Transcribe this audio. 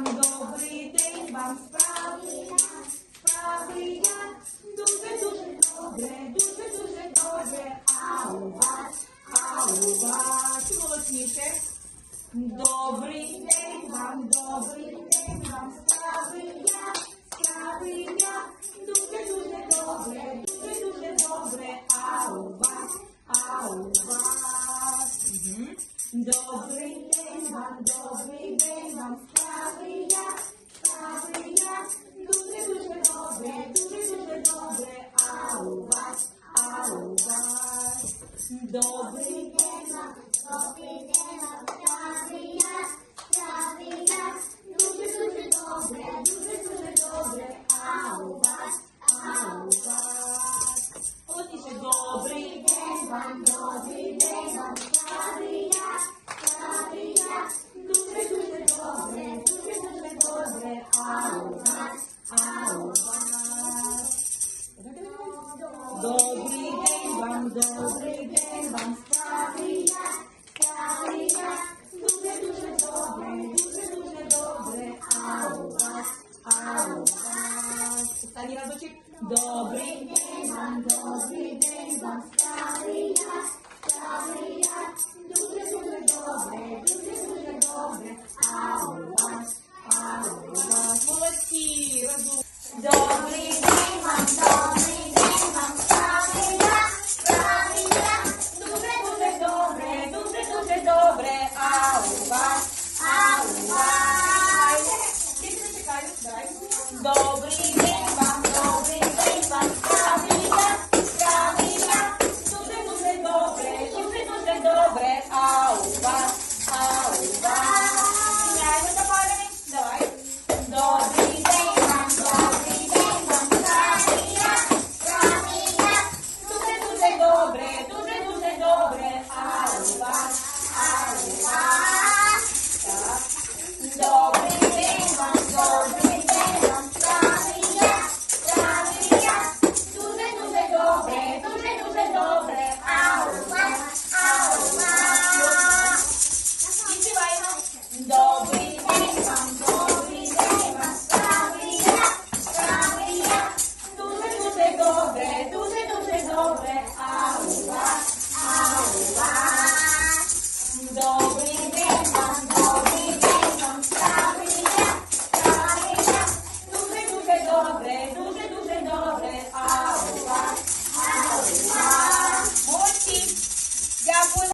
вам, добрий день вам, справи я, справи я, дуже дуже добре, дуже дуже добре. А у вас, а у вас голосніше. Добрий день вам, добрий день вам, справи я, справи я, дуже дуже добре, дуже дуже добре. А у вас, а у вас. Добрий день вам, добрий вас. Добрий день вам, добрий день вам, справи я, справи я, дуже дуже добре, дуже дуже добре. А у вас, а у вас. Голосніше, добрий день вам, добрий день вам, справи я, справи я, дуже дуже добре, дуже дуже добре. А у вас, вам, добрий день вам, справи я, дуже дуже добре, дуже дуже добре. А у вас, а у вас. Останній разочок. Добрий день вам, добрий день вам, справи я, дуже дуже добре, дуже дуже добре. А у вас, а у вас. Молодці, разом. Добрий